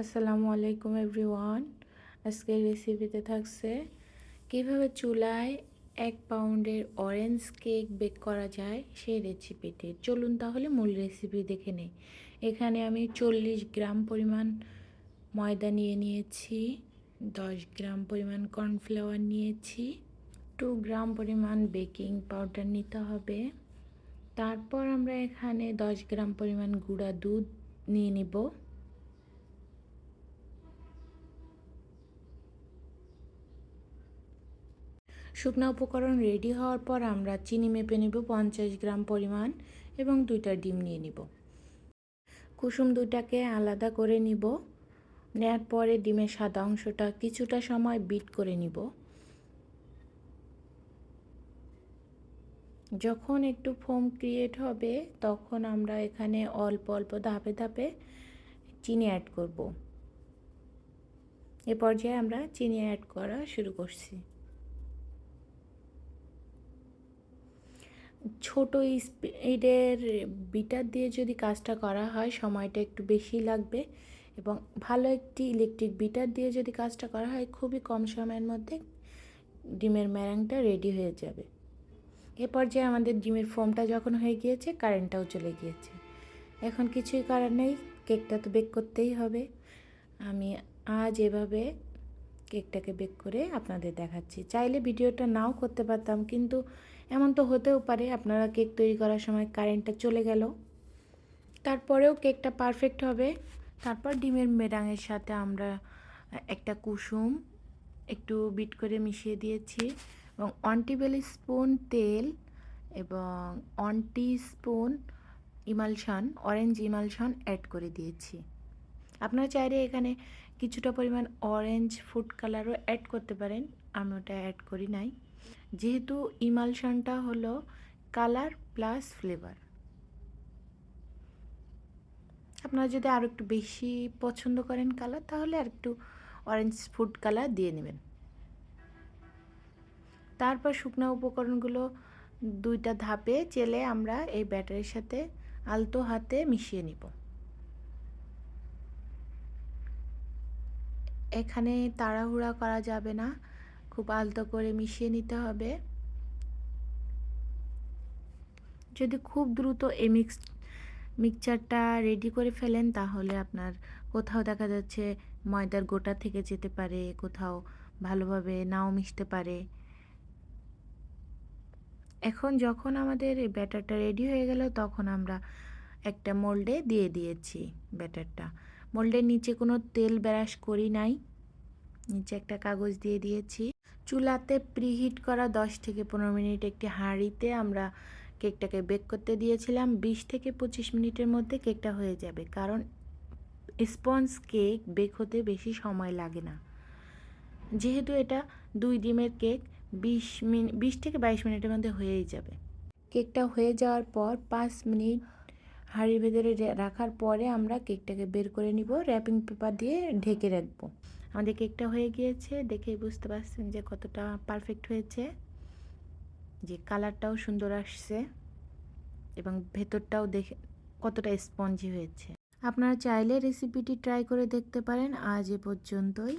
আসসালামু আলাইকুম এভরিওয়ান। আজকের রেসিপিতে থাকছে কীভাবে চুলায় এক পাউন্ডের অরেঞ্জ কেক বেক করা যায় সেই রেসিপিটি চলুন তাহলে মূল রেসিপি দেখে নেই। এখানে আমি চল্লিশ গ্রাম পরিমাণ ময়দা নিয়ে নিয়েছি, দশ গ্রাম পরিমাণ কর্নফ্লাওয়ার নিয়েছি টু গ্রাম পরিমাণ বেকিং পাউডার নিতে হবে। তারপর আমরা এখানে দশ গ্রাম পরিমাণ গুঁড়া দুধ নিয়ে নিব। শুকনো উপকরণ রেডি হওয়ার পর আমরা চিনি মেপে নেব পঞ্চাশ গ্রাম পরিমাণ এবং দুইটা ডিম নিয়ে নিব। কুসুম দুইটাকে আলাদা করে নিব। নেওয়ার পরে ডিমের সাদা অংশটা কিছুটা সময় বিট করে নিব। যখন একটু ফোম ক্রিয়েট হবে, তখন আমরা এখানে অল্প অল্প ধাপে ধাপে চিনি অ্যাড করব। এ পর্যায়ে আমরা চিনি অ্যাড করা শুরু করছি। ছোট স্পিডের বিটার দিয়ে যদি কাজটা করা হয়, সময়টা একটু বেশি লাগবে এবং ভালো একটি ইলেকট্রিক বিটার দিয়ে যদি কাজটা করা হয়, খুবই কম সময়ের মধ্যে ডিমের ম্যারাংটা রেডি হয়ে যাবে। এ পর্যায়ে আমাদের ডিমের ফোমটা যখন হয়ে গিয়েছে কারেন্টটাও চলে গিয়েছে। এখন কিছুই করার নেই কেকটা তো বেক করতেই হবে। আমি আজ এভাবে কেকটাকে বেক করে আপনাদের দেখাচ্ছি। চাইলে ভিডিওটা নাও করতে পারতাম, কিন্তু এমন তো হতেও পারে, আপনারা কেক তৈরি করার সময় কারেন্টটা চলে গেল। তারপরেও কেকটা পারফেক্ট হবে। তারপর ডিমের মেডাঙের সাথে আমরা একটা কুসুম একটু বিট করে মিশিয়ে দিয়েছি এবং ওয়ান টেবিল স্পুন তেল এবং one spoon emulsion orange emulsion add করে দিয়েছি। আপনারা চাইলে এখানে কিছুটা পরিমাণ অরেঞ্জ ফুড কালারও অ্যাড করতে পারেন। আমি ওটা অ্যাড করি নাই। যেহেতু ইমালশনটা হলো কালার প্লাস ফ্লেভার আপনারা যদি আরও একটু বেশি পছন্দ করেন কালার তাহলে আর একটু অরেঞ্জ ফুড কালার দিয়ে নেবেন। তারপর শুকনো উপকরণগুলো দুইটা ধাপে চেলে আমরা এই ব্যাটারির সাথে আলতো হাতে মিশিয়ে নিব। এখানে তাড়াহুড়া করা যাবে না। খুব আলতো করে মিশিয়ে নিতে হবে। যদি খুব দ্রুত এই মিক্স মিক্সচারটা রেডি করে ফেলেন, তাহলে আপনার কোথাও দেখা যাচ্ছে ময়দার গোটা থেকে যেতে পারে, কোথাও ভালোভাবে নাও মিশতে পারে। এখন যখন আমাদের ব্যাটারটা রেডি হয়ে গেল, তখন আমরা একটা মোল্ডে দিয়ে দিয়েছি ব্যাটারটা মোল্ডের নিচে কোনো তেল ব্রাশ করি নাই। নিচে একটা কাগজ দিয়ে দিয়েছি। চুলাতে প্রিহিট করা দশ থেকে পনেরো মিনিট একটি হাঁড়িতে আমরা কেকটাকে বেক করতে দিয়েছিলাম। বিশ থেকে পঁচিশ মিনিটের মধ্যে কেকটা হয়ে যাবে। কারণ স্পঞ্জ কেক বেক হতে বেশি সময় লাগে না। যেহেতু এটা দুই ডিমের কেক, বিশ মিনিট বিশ থেকে বাইশ মিনিটের মধ্যে হয়েই যাবে। কেকটা হয়ে যাওয়ার পর পাঁচ মিনিট হাঁড়ির ভেতরে রাখার পরে আমরা কেকটাকে বের করে নিব র্যাপিং পেপার দিয়ে ঢেকে রাখব। আমাদের কেকটা হয়ে গিয়েছে দেখেই বুঝতে পারছেন যে কতটা পারফেক্ট হয়েছে। যে কালারটাও সুন্দর আসছে এবং ভেতরটাও দেখে, কতটা স্পঞ্জি হয়েছে। আপনারা চাইলে রেসিপিটি ট্রাই করে দেখতে পারেন। আজ এ পর্যন্তই।